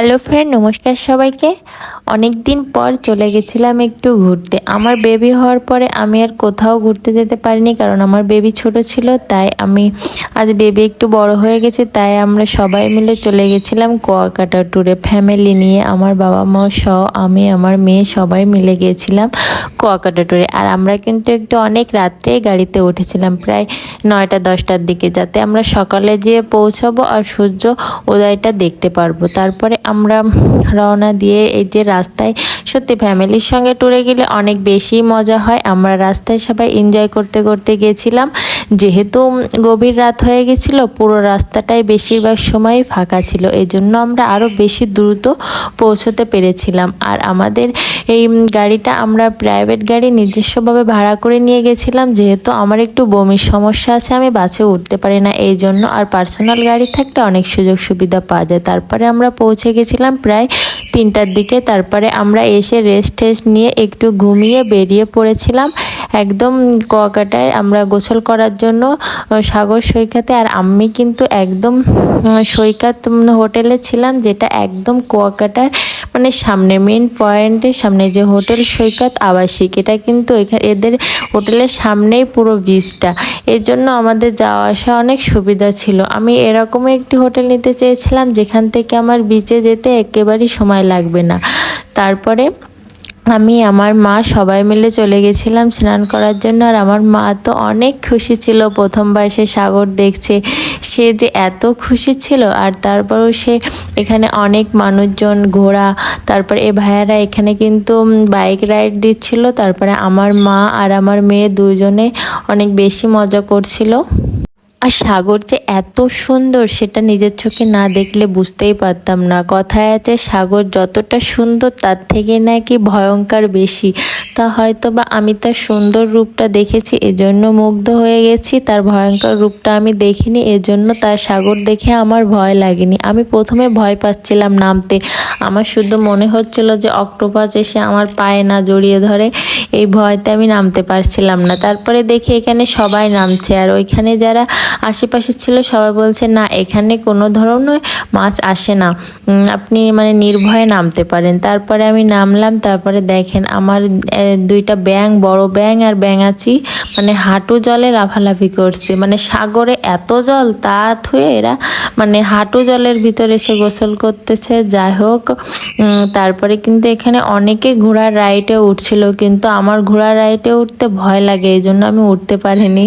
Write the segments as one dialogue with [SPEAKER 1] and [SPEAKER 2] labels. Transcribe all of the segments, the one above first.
[SPEAKER 1] Hello friend নমস্কার সবাইকে। অনেক দিন পর চলে গেছিলাম একটু ঘুরতে। আমার বেবি হওয়ার পরে আমি আর কোথাও ঘুরতে যেতে পারিনি কারণ আমার বেবি ছোট ছিল, তাই আমি আজ বেবি একটু বড় হয়ে গেছে, তাই আমরা সবাই মিলে চলে গেছিলাম কুয়াকাটা ট্যুরে ফ্যামিলি নিয়ে, আমার বাবা মা সহ আমি, আমার মেয়ে সবাই মিলে গিয়েছিলাম কুয়াকাটা ট্যুরে আর আমরা কিন্তু একটু অনেক রাত্রে গাড়িতে উঠেছিলাম, প্রায় নয়টা, দশটার দিকে, যাতে আমরা সকালে যেয়ে পৌঁছাবো আর সূর্য উদয়টা দেখতে পারব। তারপরে আমরা রওনা দিয়ে এই যে রাস্তায়। সত্যি, ফ্যামিলির সঙ্গে ট্যুরে গেলে অনেক বেশি মজা হয়। আমরা রাস্তায় সবাই এনজয় করতে করতে গেছিলাম। যেহেতু গভীর রাত হয়ে গেছিল, পুরো রাস্তাটাই বেশিরভাগ সময় ফাঁকা ছিল। এই জন্য আমরা আরও বেশি দ্রুত পৌঁছতে পেরেছিলাম। আর আমাদের এই গাড়িটা আমরা প্রাইভেট গাড়ি নিজস্বভাবে ভাড়া করে নিয়ে গেছিলাম। যেহেতু আমার একটু বমির সমস্যা আছে, আমি বাসে উঠতে পারি না। এই জন্য আর পার্সোনাল গাড়ি থাকলে অনেক সুযোগ সুবিধা পাওয়া যায়। তারপরে আমরা পৌঁছে গেছিলাম প্রায় তিনটার দিকে। তারপরে আমরা এসে রেস্ট টেস্ট নিয়ে একটু ঘুমিয়ে বেরিয়ে পড়েছিলাম। একদম কুয়াকাটায় আমরা গোসল করার জন্য সাগর সৈকতে। আর আমি কিন্তু একদম সৈকত হোটেলে ছিলাম, যেটা একদম কুয়াকাটার মানে সামনে মেন পয়েন্টে সামনে যে হোটেল সৈকত, আবাসিক, এটা কিন্তু এদের হোটেলের সামনেই পুরো ব্রিজটা এর জন্য আমাদের যাওয়া আসা অনেক সুবিধা ছিল। আমি এরকমই একটি হোটেল নিতে চেয়েছিলাম, যেখান থেকে আমার বিচে যেতে একেবারেই সময় লাগবে না। তারপরে আমি, আমার মা সবাই মিলে চলে গেছিলাম স্নান করার জন্য। আর আমার মা তো অনেক খুশি ছিল। প্রথমবার সে সাগর দেখছে, সে যে এত খুশি ছিল। আর তারপরেও সে এখানে অনেক মানুষজন ঘোড়া তারপরে এ ভাইয়ারা এখানে কিন্তু বাইক রাইড দিচ্ছিল। তারপরে আমার মা আর আমার মেয়ে দুজনে অনেক বেশি মজা করছিল। আর সাগর যে এত সুন্দর সেটা নিজের চোখে না দেখলে বুঝতেই পারতাম না। কথায় আছে, সাগর যতটা সুন্দর তার থেকে নাকি ভয়ঙ্কর বেশি। তা হয়তো বা আমি তার সুন্দর রূপটা দেখেছি, এজন্য মুগ্ধ হয়ে গেছি। তার ভয়ঙ্কর রূপটা আমি দেখিনি, এজন্য তার সাগর দেখে আমার ভয় লাগেনি। আমি প্রথমে ভয় পাচ্ছিলাম নামতে। আমার শুধু মনে হচ্ছিল যে অক্টোপাস এসে আমার পায়ে না জড়িয়ে ধরে এই ভয়তে আমি নামতে পারছিলাম না। তারপরে দেখি এখানে সবাই নামছে। আর ওইখানে যারা আশেপাশে ছিল, সবাই বলছে, না, এখানে কোনো ধরনের মাছ আসে না। আপনি মানে নির্ভয়ে নামতে পারেন। তারপরে আমি নামলাম, তারপরে দেখেন আমার দুইটা ব্যাং বড় ব্যাং আর ব্যাঙাচি মানে হাঁটু জলে লাফালাফি করছে। মানে সাগরে এত জল তা থুয়ে এরা মানে হাঁটু জলের ভিতরে এসে গোসল করতেছে। যাই হোক তারপরে কিন্তু এখানে অনেকে ঘোড়ার রাইটে উঠছিল, কিন্তু আমার ঘোড়ার রাইটে উঠতে ভয় লাগে, এই জন্য আমি উঠতে পারিনি।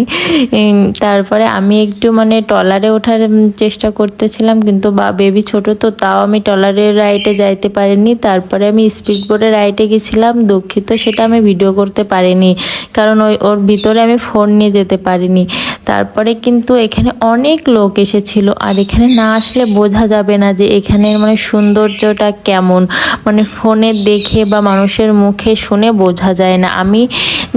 [SPEAKER 1] তারপরে আমি একটু মানে টলারে ওঠার চেষ্টা করতেছিলাম, কিন্তু বা বেবি ছোট তো তাও আমি টলারের রাইটে যাইতে পারিনি। তারপরে আমি স্পিড বোর্ডের রাইটে গেছিলাম, দুঃখিত, সেটা আমি ভিডিও করতে পারিনি, কারণ ওই, ওর ভিতরে আমি ফোন নিয়ে যেতে পারিনি। তারপরে কিন্তু এখানে অনেক লোক এসেছিল, আর এখানে না আসলে বোঝা যাবে না যে এখানের মানে সৌন্দর্যটা কেমন। মানে ফোনে দেখে বা মানুষের মুখে শুনে বোঝা যায় না। আমি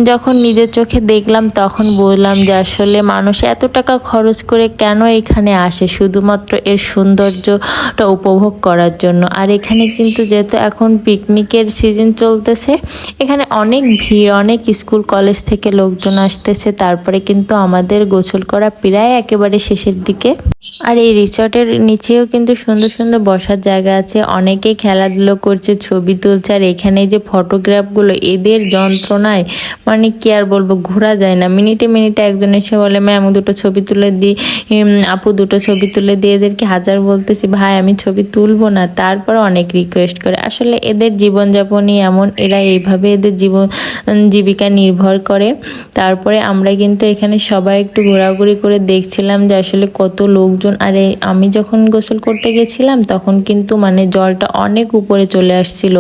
[SPEAKER 1] যখন নিজের চোখে দেখলাম, তখন বললাম যে আসলে মানুষ এত টাকা খরচ করে কেন এখানে আসে? শুধুমাত্র এর সৌন্দর্যটা উপভোগ করার জন্য। আর এখানে কিন্তু যেহেতু এখন পিকনিকের সিজন চলতেছে, এখানে অনেক ভিড়, অনেক স্কুল, কলেজ থেকে লোকজন আসতেছে। তারপরে কিন্তু আমাদের গোসল করা প্রায় একেবারে শেষের দিকে। আর এই রিসর্টের নিচেও কিন্তু সুন্দর সুন্দর বসার জায়গা আছে। অনেকে খেলাধুলো করছে, ছবি তুলছে। আর এখানে যে ফটোগ্রাফগুলো, এদের যন্ত্রণায় মানে কি আর বলব, ঘোরা যায় না। মিনিটে মিনিটে একজন এসে বলে, ম্যাম, দুটো ছবি তুলে দিই আপু দুটো ছবি তুলে দিয়ে এদেরকে হাজার বলতেছি, ভাই, আমি ছবি তুলবো না। তারপর অনেক রিকোয়েস্ট করে। আসলে এদের জীবনযাপনই এমন, এরা এইভাবে এদের জীবন জীবিকা নির্ভর করে। তারপরে আমরা কিন্তু এখানে সবাই একটু ঘোরাঘুরি করে দেখছিলাম যে আসলে কত লোকজন, আর, আমি যখন গোসল করতে গেছিলাম তখন কিন্তু মানে জলটা অনেক উপরে চলে আসছিল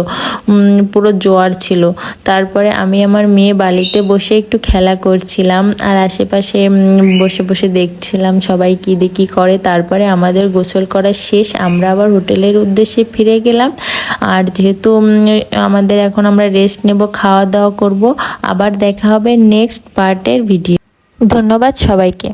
[SPEAKER 1] পুরো জোয়ার ছিল। তারপরে আমি আমার মেয়ে বালিতে বসে একটু খেলা করছিলাম আর আশেপাশে বসে বসে দেখছিলাম সবাই কি দেখি করে। তারপরে আমাদের গোসল করা শেষ, আমরা আবার হোটেলের উদ্দেশ্যে ফিরে গেলাম। আর যেহেতু আমাদের এখন আমরা রেস্ট নেব খাওয়া দাওয়া করব, আবার দেখা হবে নেক্সট পার্টের ভিডিও ধন্যবাদ সবাইকে।